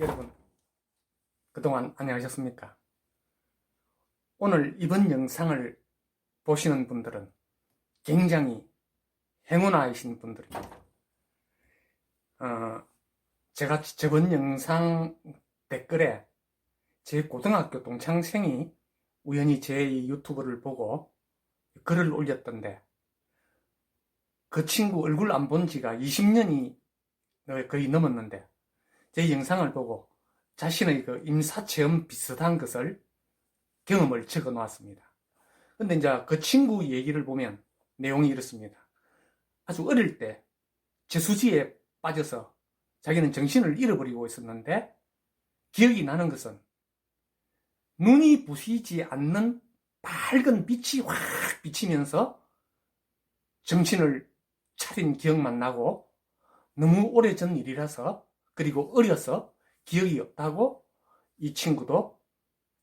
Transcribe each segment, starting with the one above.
여러분, 그동안 안녕하셨습니까? 오늘 이번 영상을 보시는 분들은 굉장히 행운아이신 분들입니다. 어, 제가 저번 영상 댓글에 제 고등학교 동창생이 우연히 제이 유튜브를 보고 글을 올렸던데 그 친구 얼굴 안 본 지가 20년이 거의 넘었는데 제 영상을 보고 자신의 그 임사체험 비슷한 것을 경험을 적어 놓았습니다. 근데 이제 그 친구 얘기를 보면 내용이 이렇습니다. 아주 어릴 때 저수지에 빠져서 자기는 정신을 잃어버리고 있었는데 기억이 나는 것은 눈이 부시지 않는 밝은 빛이 확 비치면서 정신을 차린 기억만 나고 너무 오래전 일이라서 그리고 어려서 기억이 없다고 이 친구도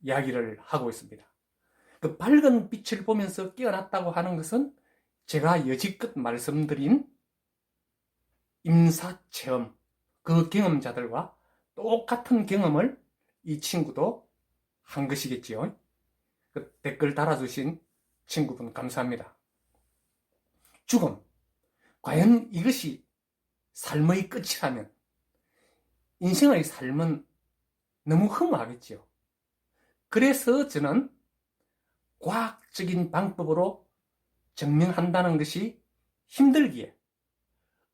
이야기를 하고 있습니다. 그 밝은 빛을 보면서 깨어났다고 하는 것은 제가 여지껏 말씀드린 임사 체험, 그 경험자들과 똑같은 경험을 이 친구도 한 것이겠지요. 그 댓글 달아주신 친구분 감사합니다. 죽음. 과연 이것이 삶의 끝이라면 인생의 삶은 너무 허무하겠지요. 그래서 저는 과학적인 방법으로 증명한다는 것이 힘들기에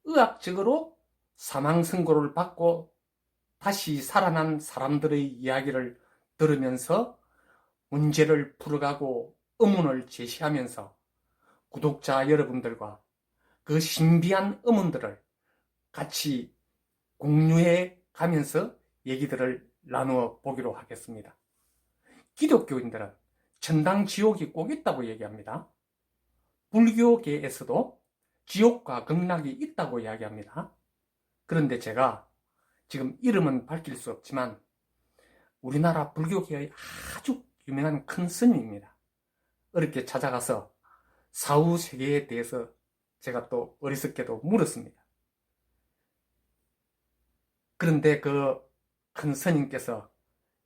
의학적으로 사망 선고를 받고 다시 살아난 사람들의 이야기를 들으면서 문제를 풀어가고 의문을 제시하면서 구독자 여러분들과 그 신비한 의문들을 같이 공유해 가면서 얘기들을 나누어 보기로 하겠습니다. 기독교인들은 천당 지옥이 꼭 있다고 얘기합니다. 불교계에서도 지옥과 극락이 있다고 이야기합니다. 그런데 제가 지금 이름은 밝힐 수 없지만 우리나라 불교계의 아주 유명한 큰 스님입니다. 어렵게 찾아가서 사후 세계에 대해서 제가 또 어리석게도 물었습니다. 그런데 그 큰 스님께서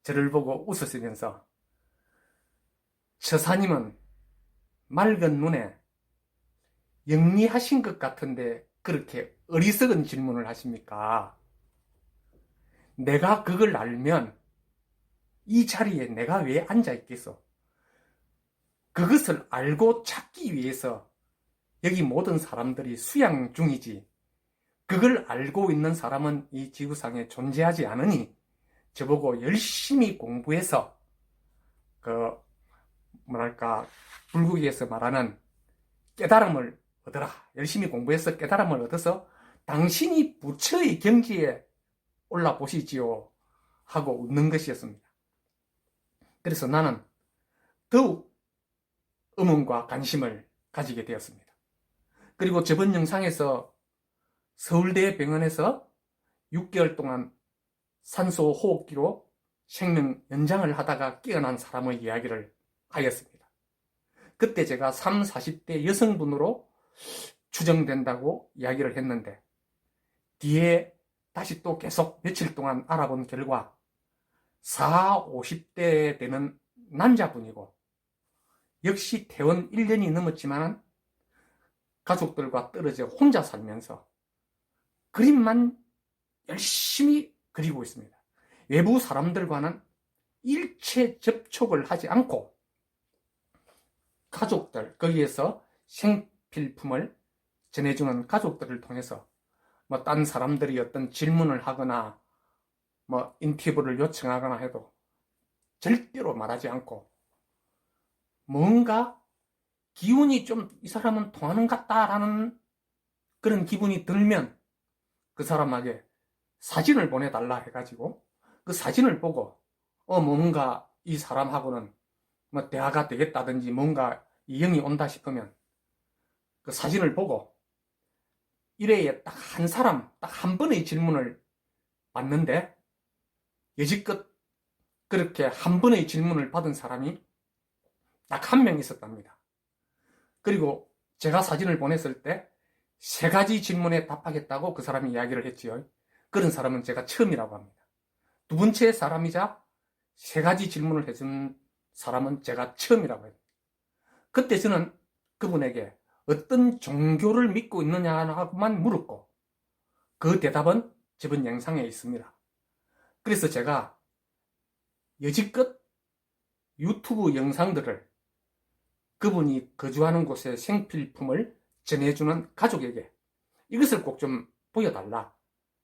저를 보고 웃으시면서 처사님은 맑은 눈에 영리하신 것 같은데 그렇게 어리석은 질문을 하십니까? 내가 그걸 알면 이 자리에 내가 왜 앉아 있겠어? 그것을 알고 찾기 위해서 여기 모든 사람들이 수양 중이지. 그걸 알고 있는 사람은 이 지구상에 존재하지 않으니 저보고 열심히 공부해서 그 뭐랄까 불국에서 말하는 깨달음을 얻어라. 열심히 공부해서 깨달음을 얻어서 당신이 부처의 경지에 올라 보시지요. 하고 웃는 것이었습니다. 그래서 나는 더욱 의문과 관심을 가지게 되었습니다. 그리고 저번 영상에서 서울대 병원에서 6개월 동안 산소 호흡기로 생명 연장을 하다가 깨어난 사람의 이야기를 하였습니다. 그때 제가 3, 40대 여성분으로 추정된다고 이야기를 했는데 뒤에 다시 또 계속 며칠 동안 알아본 결과 4, 50대 되는 남자분이고 역시 퇴원 1년이 넘었지만 가족들과 떨어져 혼자 살면서 그림만 열심히 그리고 있습니다. 외부 사람들과는 일체 접촉을 하지 않고 가족들, 거기에서 생필품을 전해주는 가족들을 통해서 뭐 딴 사람들이 어떤 질문을 하거나 뭐 인터뷰를 요청하거나 해도 절대로 말하지 않고 뭔가 기운이 좀 이 사람은 통하는 것 같다라는 그런 기분이 들면 그 사람에게 사진을 보내달라 해가지고 그 사진을 보고 어 뭔가 이 사람하고는 뭐 대화가 되겠다든지 뭔가 이형이 온다 싶으면 그 사진을 보고 일회에 딱 한 사람 딱 한 번의 질문을 받는데 여지껏 그렇게 한 번의 질문을 받은 사람이 딱 한 명 있었답니다. 그리고 제가 사진을 보냈을 때 세 가지 질문에 답하겠다고 그 사람이 이야기를 했지요. 그런 사람은 제가 처음이라고 합니다. 두 번째 사람이자 세 가지 질문을 해준 사람은 제가 처음이라고 해요. 그때 저는 그분에게 어떤 종교를 믿고 있느냐고만 물었고 그 대답은 저번 영상에 있습니다. 그래서 제가 여지껏 유튜브 영상들을 그분이 거주하는 곳의 생필품을 전해주는 가족에게 이것을 꼭 좀 보여달라.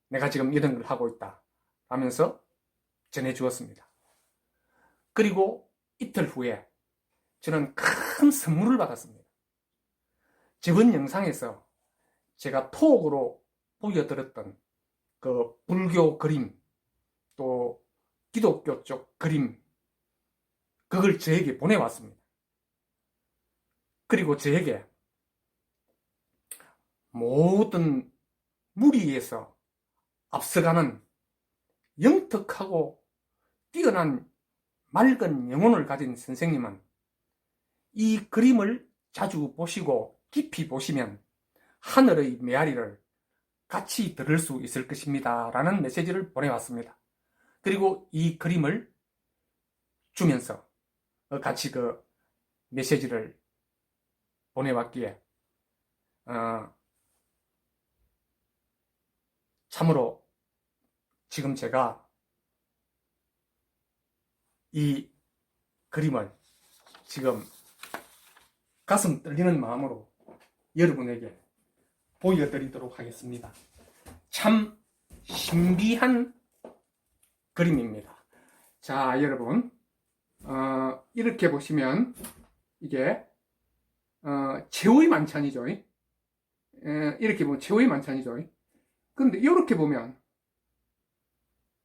내가 지금 이런 걸 하고 있다. 하면서 전해주었습니다. 그리고 이틀 후에 저는 큰 선물을 받았습니다. 저번 영상에서 제가 톡으로 보여드렸던 그 불교 그림, 또 기독교 쪽 그림, 그걸 저에게 보내왔습니다. 그리고 저에게 모든 무리에서 앞서가는 영특하고 뛰어난 맑은 영혼을 가진 선생님은 이 그림을 자주 보시고 깊이 보시면 하늘의 메아리를 같이 들을 수 있을 것입니다. 라는 메시지를 보내왔습니다. 그리고 이 그림을 주면서 같이 그 메시지를 보내왔기에 어, 참으로 지금 제가 이 그림을 지금 가슴 떨리는 마음으로 여러분에게 보여드리도록 하겠습니다. 참 신비한 그림입니다. 자, 여러분, 어, 이렇게 보시면 이게 어, 최후의 만찬이죠. 에, 이렇게 보면 최후의 만찬이죠. 근데 이렇게 보면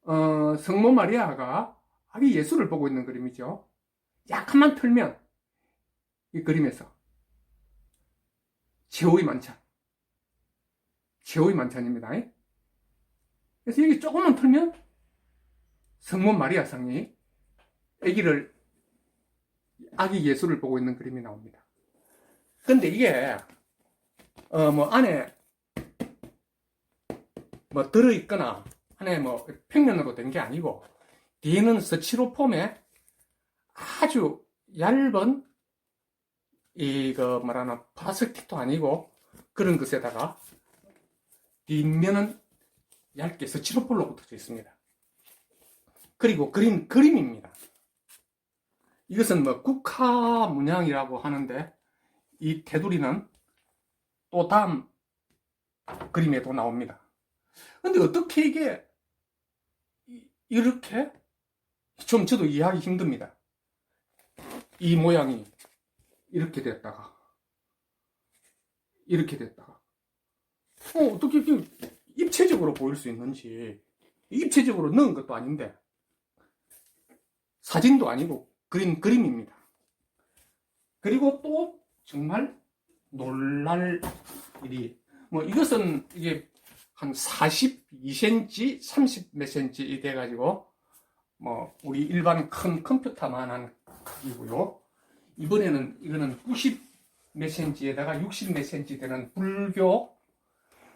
어, 성모 마리아가 아기 예수를 보고 있는 그림이죠. 약간만 틀면 이 그림에서 최후의 만찬 최후의 만찬입니다. 그래서 여기 조금만 틀면 성모 마리아 상이 아기를 아기 예수를 보고 있는 그림이 나옵니다. 근데 이게 어 뭐 안에 뭐 들어 있거나 안에 뭐 평면으로 된 게 아니고 뒤에는 스티로폼에 아주 얇은 이거 말하나 플라스틱도 아니고 그런 것에다가 뒷면은 얇게 스티로폴로 붙어져 있습니다. 그리고 그린 그림입니다. 이것은 뭐 국화 문양이라고 하는데 이 테두리는 또 다음 그림에도 나옵니다. 근데 어떻게 이게 이렇게? 좀 저도 이해하기 힘듭니다. 이 모양이 이렇게 됐다가 이렇게 됐다가. 어, 어떻게 이렇게 입체적으로 보일 수 있는지. 입체적으로 넣은 것도 아닌데. 사진도 아니고 그린 그림입니다. 그리고 또 정말 놀랄 일이. 뭐 이것은 이게 한 42cm, 30몇 cm 돼가지고 뭐 우리 일반 큰 컴퓨터만 한 크기고요. 이번에는 이거는 90몇 cm에다가 60몇 cm 되는 불교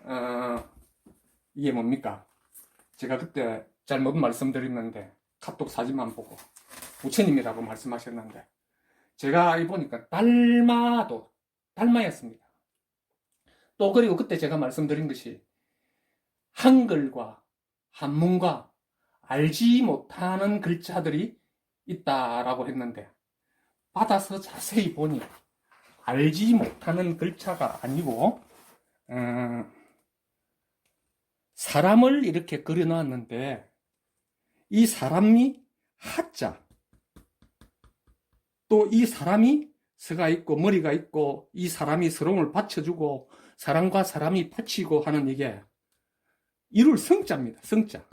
어 이게 뭡니까? 제가 그때 잘못 말씀드렸는데 카톡 사진만 보고 부처님이라고 말씀하셨는데 제가 이 보니까 달마도 달마였습니다. 또 그리고 그때 제가 말씀드린 것이 한글과 한문과 알지 못하는 글자들이 있다라고 했는데 받아서 자세히 보니 알지 못하는 글자가 아니고 음, 사람을 이렇게 그려놨는데 이 사람이 하자. 또 이 사람이 서가 있고 머리가 있고 이 사람이 서롱을 받쳐주고 사람과 사람이 받치고 하는 이게 이룰 성자입니다. 성자.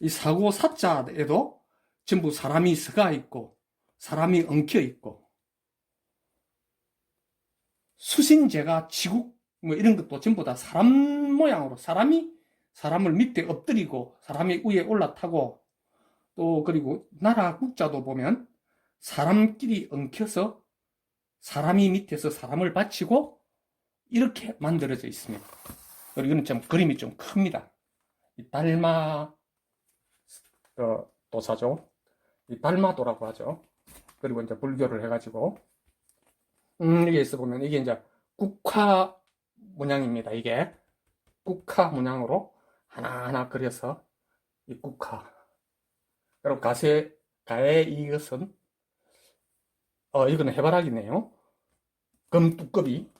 이 사고 사자에도 전부 사람이 서가 있고 사람이 엉켜 있고 수신제가 지국 뭐 이런 것도 전부 다 사람 모양으로 사람이 사람을 밑에 엎드리고 사람이 위에 올라타고 또 그리고 나라 국자도 보면 사람끼리 엉켜서 사람이 밑에서 사람을 바치고 이렇게 만들어져 있습니다. 그리고 이거는 좀 그림이 좀 큽니다. 이 달마 그 도사죠. 이 달마도라고 하죠. 그리고 이제 불교를 해가지고 음, 여기 있어 보면 이게 이제 국화 문양입니다. 이게 국화 문양으로 하나하나 그려서 이 국화. 그리고 가세 가에 이것은 어 이거는 해바라기네요. 금 뚜껑이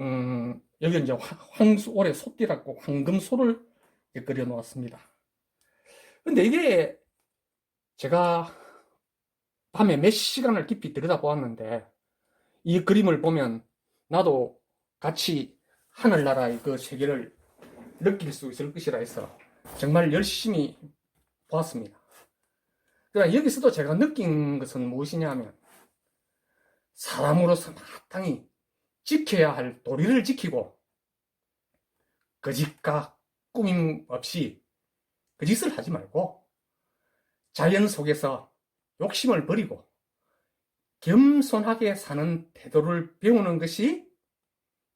음 여기 이제 화- 황수 올해 소띠라고 황금소를 그려 놓았습니다. 근데 이게 제가 밤에 몇 시간을 깊이 들여다보았는데 이 그림을 보면 나도 같이 하늘나라의 그 세계를 느낄 수 있을 것이라 해서 정말 열심히 보았습니다. 그러나 여기서도 제가 느낀 것은 무엇이냐 하면 사람으로서 마땅히 지켜야 할 도리를 지키고 거짓과 꾸밈 없이 거짓을 하지 말고 자연 속에서 욕심을 버리고 겸손하게 사는 태도를 배우는 것이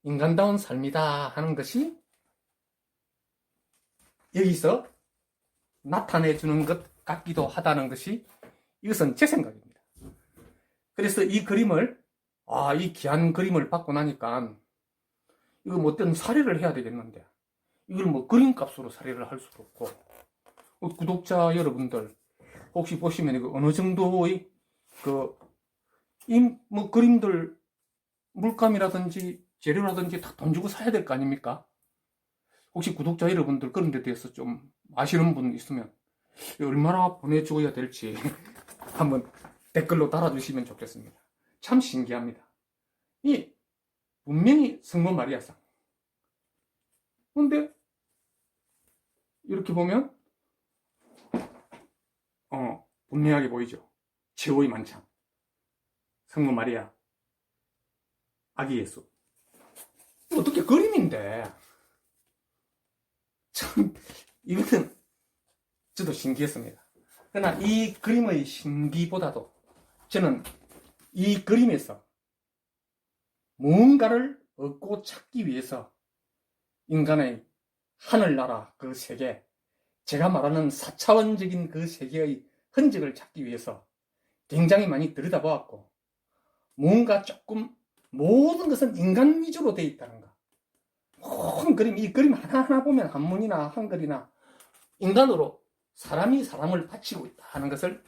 인간다운 삶이다 하는 것이 여기서 나타내 주는 것 같기도 하다는 것이 이것은 제 생각입니다. 그래서 이 그림을 아, 이 귀한 그림을 받고 나니까 이거 뭐 어떤 사례를 해야 되겠는데 이걸 뭐 그림값으로 사례를 할 수도 없고 어, 구독자 여러분들 혹시 보시면 이거 어느 정도의 그 이 뭐 그림들 물감이라든지 재료라든지 다 돈 주고 사야 될 거 아닙니까? 혹시 구독자 여러분들 그런 데 대해서 좀 아시는 분 있으면 얼마나 보내줘야 될지 한번 댓글로 달아주시면 좋겠습니다. 참 신기합니다. 이 분명히 성모 마리아상. 근데 이렇게 보면 어 분명하게 보이죠. 최후의 만찬. 성모 마리아. 아기 예수. 어떻게 그림인데 참 이거는 저도 신기했습니다. 그러나 이 그림의 신기보다도 저는 이 그림에서 무언가를 얻고 찾기 위해서 인간의 하늘나라 그 세계, 제가 말하는 4차원적인 그 세계의 흔적을 찾기 위해서 굉장히 많이 들여다보았고, 뭔가 조금 모든 것은 인간 위주로 되어 있다는 거. 모든 그림, 이 그림 하나하나 보면 한문이나 한글이나 인간으로 사람이 사람을 바치고 있다 하는 것을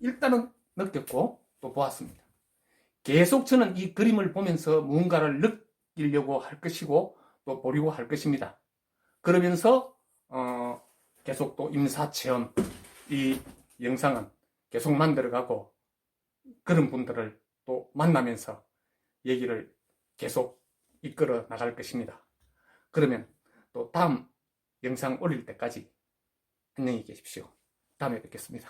일단은 느꼈고 또 보았습니다. 계속 저는 이 그림을 보면서 무언가를 느끼려고 할 것이고 또 보려고 할 것입니다. 그러면서 어, 계속 또 임사 체험 이 영상은 계속 만들어가고 그런 분들을 또 만나면서 얘기를 계속 이끌어 나갈 것입니다. 그러면 또 다음 영상 올릴 때까지 안녕히 계십시오. 다음에 뵙겠습니다.